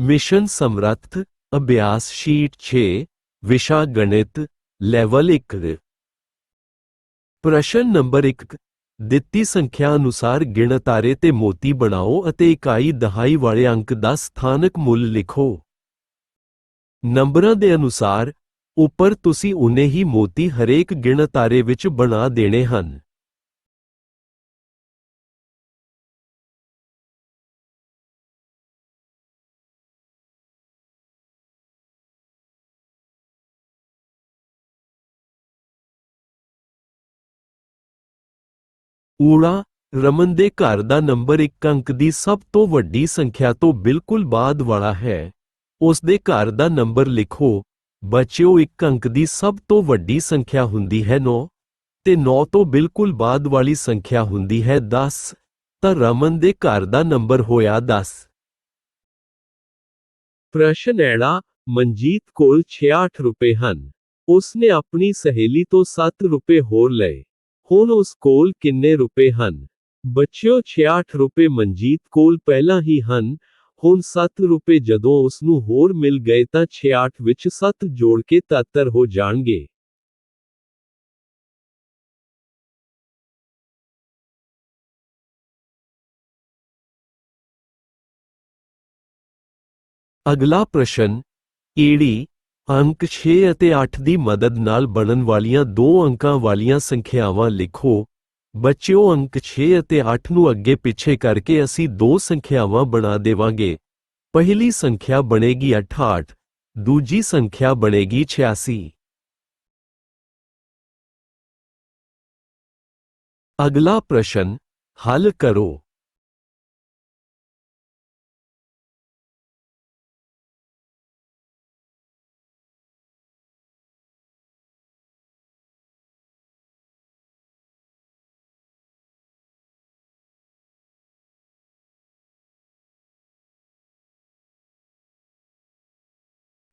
Mission ਸਮਰੱਥ, ਅਭਿਆਸ sheet 6 ਵਿਸ਼ਾ ਗਣਿਤ ਲੈਵਲ 1 ਪ੍ਰਸ਼ਨ ਨੰਬਰ 1 ਦਿੱਤੀ ਸੰਖਿਆ ਅਨੁਸਾਰ ਗਿਣਤਾਰੇ ਤੇ ਮੋਤੀ ਬਣਾਓ ਅਤੇ ਇਕਾਈ ਦਹਾਈ ਵਾਲੇ ਅੰਕ ਦਾ ਸਥਾਨਕ ਮੁੱਲ ਲਿਖੋ। ਨੰਬਰਾਂ ਦੇ ਅਨੁਸਾਰ, ਉੱਪਰ ਤੁਸੀਂ ਉਨੇ ਹੀ ਮੋਤੀ ਹਰੇਕ ਗਿਣਤਾਰੇ ਵਿੱਚ ਬਣਾ ਦੇਣੇ ਹਨ। ਊੜਾ ਰਮਨ ਦੇ ਘਰ ਦਾ ਨੰਬਰ ਇੱਕ ਅੰਕ ਦੀ ਸਭ ਤੋਂ ਵੱਡੀ ਸੰਖਿਆ ਤੋਂ ਬਿਲਕੁਲ ਬਾਅਦ ਵਾਲਾ ਹੈ ਉਸ ਦੇ ਘਰ ਦਾ ਨੰਬਰ ਲਿਖੋ ਬੱਚਿਓ ਇੱਕ ਅੰਕ ਦੀ ਸਭ ਤੋਂ ਵੱਡੀ ਸੰਖਿਆ ਹੁੰਦੀ ਹੈ 9 ਤੇ 9 ਤੋਂ ਬਿਲਕੁਲ ਬਾਅਦ ਵਾਲੀ ਸੰਖਿਆ ਹੁੰਦੀ ਹੈ 10 ਤਾਂ ਰਮਨ ਦੇ ਘਰ ਦਾ ਨੰਬਰ ਹੋਇਆ 10 ਪ੍ਰਸ਼ਨ ਐੜਾ ਮਨਜੀਤ ਕੋਲ 66 ਰੁਪਏ ਹਨ ਉਸ ਨੇ ਆਪਣੀ ਸਹੇਲੀ ਤੋਂ 7 ਰੁਪਏ ਹੋਰ ਲਏ ਹੁਣ ਉਸ ਕੋਲ ਕਿੰਨੇ ਰੁਪਏ ਹਨ ਬੱਚਿਓ 66 ਰੁਪਏ ਮਨਜੀਤ ਕੋਲ ਪਹਿਲਾਂ ਹੀ ਹਨ ਹੁਣ 7 ਰੁਪਏ ਜਦੋਂ ਉਸ ਨੂੰ ਹੋਰ ਮਿਲ ਗਏ ਤਾਂ 66 ਵਿੱਚ 7 ਜੋੜ ਕੇ 73 ਹੋ ਜਾਣਗੇ ਅਗਲਾ ਪ੍ਰਸ਼ਨ ਈੜੀ ਅੰਕ 6 ਅਤੇ 8 ਦੀ ਮਦਦ ਨਾਲ ਬਣਨ ਵਾਲੀਆਂ ਦੋ ਅੰਕਾਂ ਵਾਲੀਆਂ ਸੰਖਿਆਵਾਂ ਲਿਖੋ। ਬੱਚਿਓ, ਅੰਕ 6 ਅਤੇ 8 ਨੂੰ ਅੱਗੇ ਪਿੱਛੇ ਕਰਕੇ ਅਸੀਂ ਦੋ ਸੰਖਿਆਵਾਂ ਬਣਾ ਦੇਵਾਂਗੇ। ਪਹਿਲੀ ਸੰਖਿਆ ਬਣੇਗੀ 68 ਦੂਜੀ ਸੰਖਿਆ ਬਣੇਗੀ 86 ਅਗਲਾ ਪ੍ਰਸ਼ਨ, ਹੱਲ ਕਰੋ।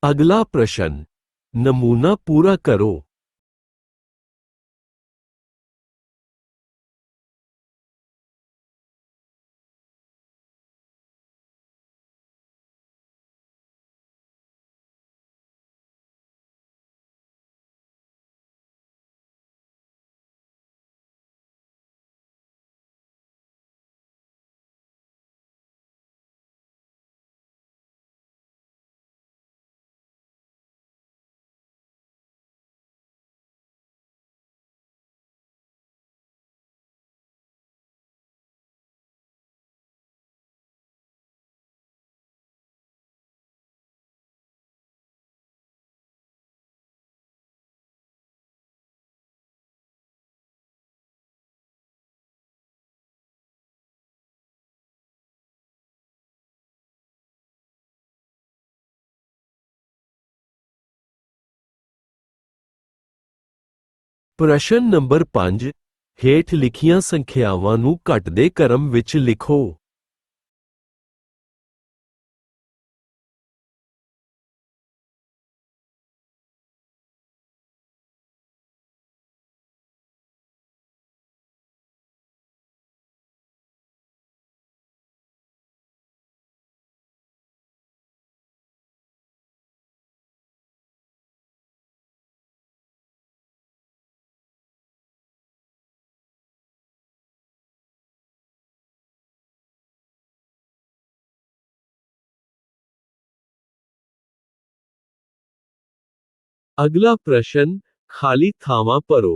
अगला प्रश्न नमूना पूरा करो। ਪ੍ਰਸ਼ਨ ਨੰਬਰ 5 ਹੇਠ ਲਿਖੀਆਂ ਸੰਖਿਆਵਾਂ ਨੂੰ ਘਟਦੇ ਕ੍ਰਮ ਵਿੱਚ ਲਿਖੋ। अगला प्रश्न, खाली थामा परो।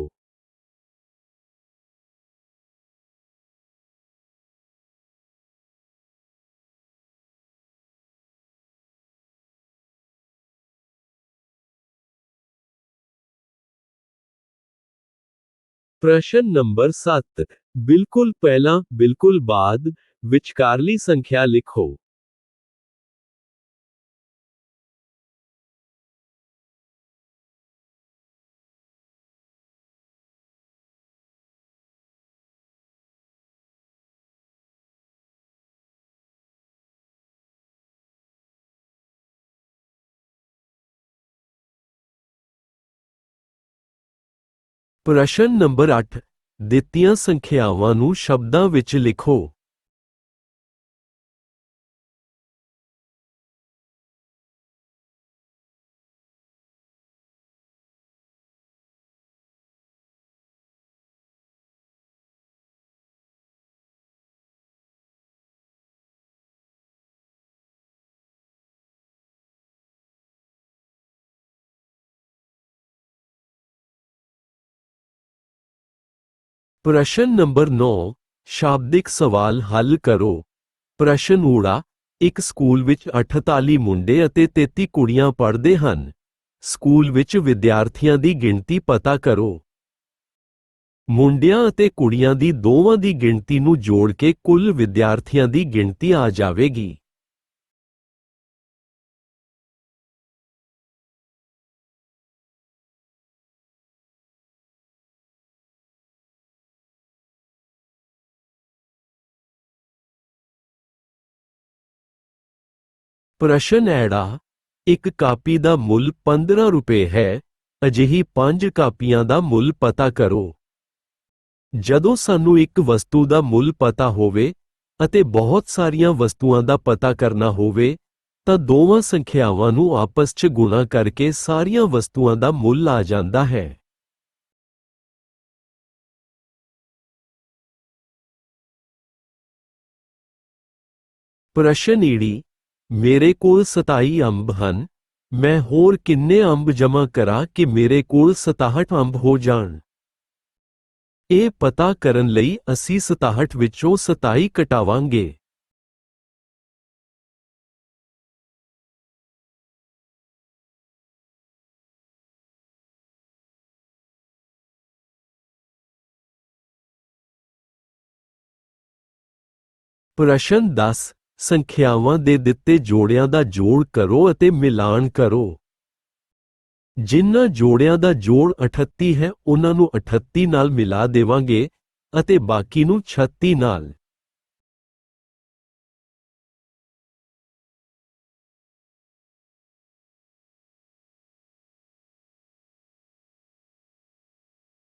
प्रश्न नंबर सात, बिल्कुल पहला, बिल्कुल बाद, विचकारली संख्या लिखो। ਪ੍ਰਸ਼ਨ ਨੰਬਰ 8 ਦਿੱਤੀਆਂ ਸੰਖਿਆਵਾਂ ਨੂੰ ਸ਼ਬਦਾਂ ਵਿੱਚ ਲਿਖੋ। ਪ੍ਰਸ਼ਨ ਨੰਬਰ 9 ਸ਼ਾਬਦਿਕ ਸਵਾਲ ਹੱਲ ਕਰੋ। ਪ੍ਰਸ਼ਨ ਊੜਾ, ਇੱਕ ਸਕੂਲ ਵਿੱਚ 48 ਮੁੰਡੇ ਅਤੇ 33 ਕੁੜੀਆਂ ਪੜ੍ਹਦੇ ਹਨ। ਸਕੂਲ ਵਿੱਚ ਵਿਦਿਆਰਥੀਆਂ ਦੀ ਗਿਣਤੀ ਪਤਾ ਕਰੋ। ਮੁੰਡਿਆਂ ਅਤੇ ਕੁੜੀਆਂ ਦੀ ਦੋਵਾਂ ਦੀ ਗਿਣਤੀ ਨੂੰ ਜੋੜ ਕੇ ਕੁੱਲ ਵਿਦਿਆਰਥੀਆਂ ਦੀ ਗਿਣਤੀ ਆ ਜਾਵੇਗੀ। ਪ੍ਰਸ਼ਨ ਐੜਾ, ਇੱਕ ਕਾਪੀ ਦਾ ਮੁੱਲ 15 ਰੁਪਏ ਹੈ, ਅਜਿਹੀ ਪੰਜ ਕਾਪੀਆਂ ਦਾ ਮੁੱਲ ਪਤਾ ਕਰੋ। ਜਦੋਂ ਸਾਨੂੰ ਇੱਕ ਵਸਤੂ ਦਾ ਮੁੱਲ ਪਤਾ ਹੋਵੇ ਅਤੇ ਬਹੁਤ ਸਾਰੀਆਂ ਵਸਤੂਆਂ ਦਾ ਪਤਾ ਕਰਨਾ ਹੋਵੇ, ਤਾਂ ਦੋਵਾਂ ਸੰਖਿਆਵਾਂ ਨੂੰ ਆਪਸ 'ਚ ਗੁਣਾ ਕਰਕੇ ਸਾਰੀਆਂ ਵਸਤੂਆਂ ਦਾ ਮੁੱਲ ਆ ਜਾਂਦਾ ਹੈ। ਪ੍ਰਸ਼ਨ ਈੜੀ ਮੇਰੇ ਕੋਲ 27 ਅੰਬ ਹਨ ਮੈਂ ਹੋਰ ਕਿੰਨੇ ਅੰਬ ਜਮ੍ਹਾਂ ਕਰਾਂ ਕਿ ਮੇਰੇ ਕੋਲ 67 ਅੰਬ ਹੋ ਜਾਣ ਇਹ ਪਤਾ ਕਰਨ ਲਈ ਅਸੀਂ 67 ਵਿੱਚੋਂ 27 ਘਟਾਵਾਂਗੇ ਪ੍ਰਸ਼ਨ 10 ਸੰਖਿਆਵਾਂ ਦੇ ਦਿੱਤੇ ਜੋੜਿਆਂ ਦਾ ਜੋੜ ਕਰੋ ਅਤੇ ਮਿਲਾਨ ਕਰੋ। ਜਿਨ੍ਹਾਂ ਜੋੜਿਆਂ ਦਾ ਜੋੜ 38 ਹੈ, ਉਹਨਾਂ ਨੂੰ 38 ਨਾਲ ਮਿਲਾ ਦੇਵਾਂਗੇ ਅਤੇ ਬਾਕੀ ਨੂੰ 36 ਨਾਲ।